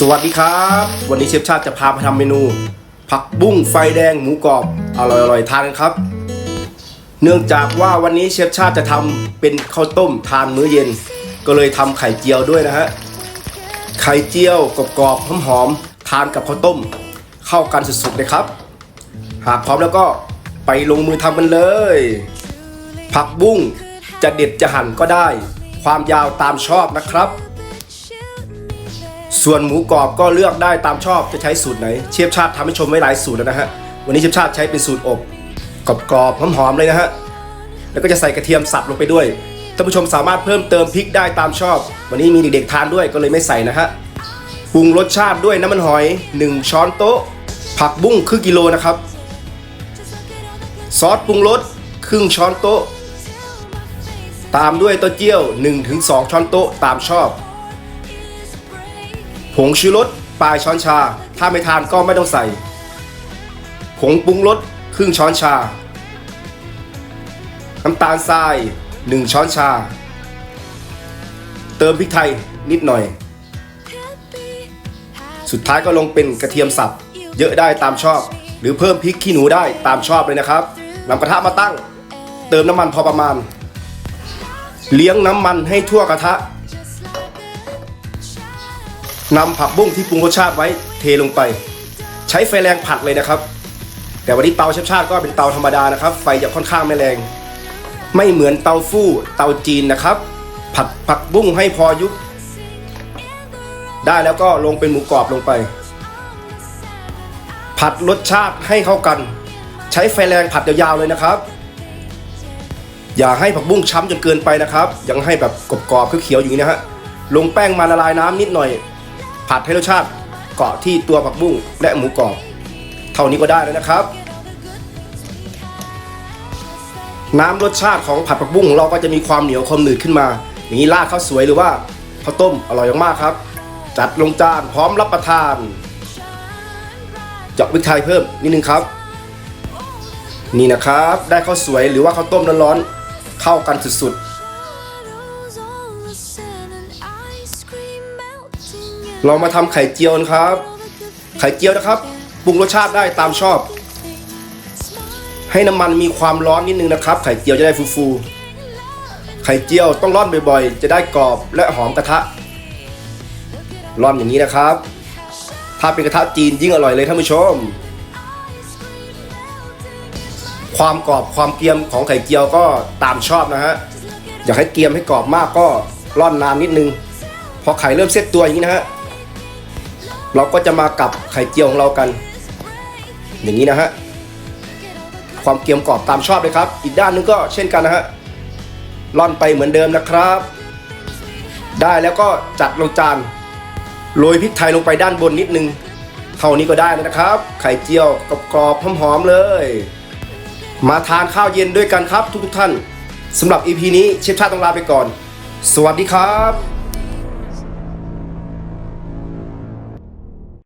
สวัสดีครับ วันนี้เชฟชาติจะพามาทำเมนู ผักบุ้งไฟแดงหมูกรอบอร่อยๆทานกันครับ เนื่องจากว่าวันนี้เชฟชาติจะทำเป็นข้าวต้มทานมื้อเย็น ก็เลยทำไข่เจียวด้วยนะฮะไข่เจียวกรอบๆหอมๆทานกับข้าวต้ม เข้ากันสุดๆเลยครับ หากพร้อมแล้วก็ไปลงมือทำกันเลย ผักบุ้งจะเด็ดจะหั่นก็ได้ ความยาวตามชอบนะครับ ส่วนหมูกรอบก็เลือกได้ตามชอบจะใช้สูตรไหน เชฟชาติทำให้ชมไว้หลายสูตรแล้วนะฮะ วันนี้เชฟชาติใช้เป็นสูตรอบกรอบๆหอมๆเลยนะฮะ แล้วก็จะใส่กระเทียมสับลงไปด้วย ท่านผู้ชมสามารถเพิ่มเติมพริกได้ตามชอบ วันนี้มีเด็กๆทานด้วยก็เลยไม่ใส่นะฮะ ปรุงรสชาติด้วยน้ำมันหอย 1 ช้อนโต๊ะ ผักบุ้งครึ่งกิโลนะครับ ซอสปรุงรสครึ่งช้อนโต๊ะ ตามด้วยเต้าเจี้ยว 1-2 ช้อนโต๊ะตามชอบ ผงชูรสปลายช้อนชา ถ้าไม่ทานก็ไม่ต้องใส่ ผงปรุงรสครึ่งช้อนชา น้ำตาลทราย 1 ช้อนชา เติมพริกไทยนิดหน่อย สุดท้ายก็ลงเป็นกระเทียมสับ เยอะได้ตามชอบ หรือเพิ่มพริกขี้หนูได้ตามชอบเลยนะครับนำกระทะมาตั้ง เติมน้ำมันพอประมาณ เลี้ยงน้ำมันให้ทั่วกระทะ นำผักบุ้งที่ปรุงรสชาติไว้เทลงไป ใช้ไฟแรงผัดเลยนะครับ แต่วันนี้เตาเชฟชาติก็เป็นเตาธรรมดานะครับ ไฟจะค่อนข้างไม่แรง ไม่เหมือนเตาฟู่เตาจีนนะครับ ผัดผักบุ้งให้พอยุบได้แล้วก็ลงเป็นหมูกรอบลงไป ผัดรสชาติให้เข้ากัน ใช้ไฟแรงผัดยาวๆเลยนะครับ อย่าให้ผักบุ้งช้ำจนเกินไปนะครับ ยังให้แบบกรอบๆเขียวๆอยู่นี้นะฮะลงแป้งมาละลายน้ำนิดหน่อย ผัดให้รสชาติเกาะที่ตัวผักบุ้งและหมูกรอบ เท่านี้ก็ได้แล้วนะครับ น้ำรสชาติของผัดผักบุ้งของเราก็จะมีความเหนียวความหนืดขึ้นมา อย่างนี้ราดข้าวสวยหรือว่าข้าวต้มอร่อยมากครับ จัดลงจานพร้อมรับประทานเจาะพริกไทยเพิ่มนิดนึงครับ นี่นะครับ ได้ข้าวสวยหรือว่าข้าวต้มร้อนๆเข้ากันสุดๆ เรามาทำไข่เจียวนะครับ ไข่เจียวนะครับปรุงรสชาติได้ตามชอบ ให้น้ำมันมีความร้อนนิดนึงนะครับ ไข่เจียวจะได้ฟูๆไข่เจียวต้องร่อนบ่อยๆ จะได้กรอบและหอมกระทะร่อนอย่างนี้นะครับ ถ้าเป็นกระทะจีนยิ่งอร่อยเลยท่านผู้ชม ความกรอบความเกรียมของไข่เจียวก็ตามชอบนะฮะอยากให้เกรียมให้กรอบมากก็ร่อนนานนิดนึงพอไข่เริ่มเซตตัวอย่างนี้นะฮะ เราก็จะมากับไข่เจียวของเรากัน อย่างนี้นะฮะความเกรียมกรอบตามชอบเลยครับ อีกด้านนึงก็เช่นกันนะฮะร่อนไปเหมือนเดิมนะครับ ได้แล้วก็จัดลงจานโรยพริกไทยลงไปด้านบนนิดนึงเท่านี้ก็ได้นะครับ ไข่เจียวกรอบๆหอมๆเลย มาทานข้าวเย็นด้วยกันครับทุกๆท่านสำหรับ EP นี้เชฟชาติต้องลาไปก่อน สวัสดีครับ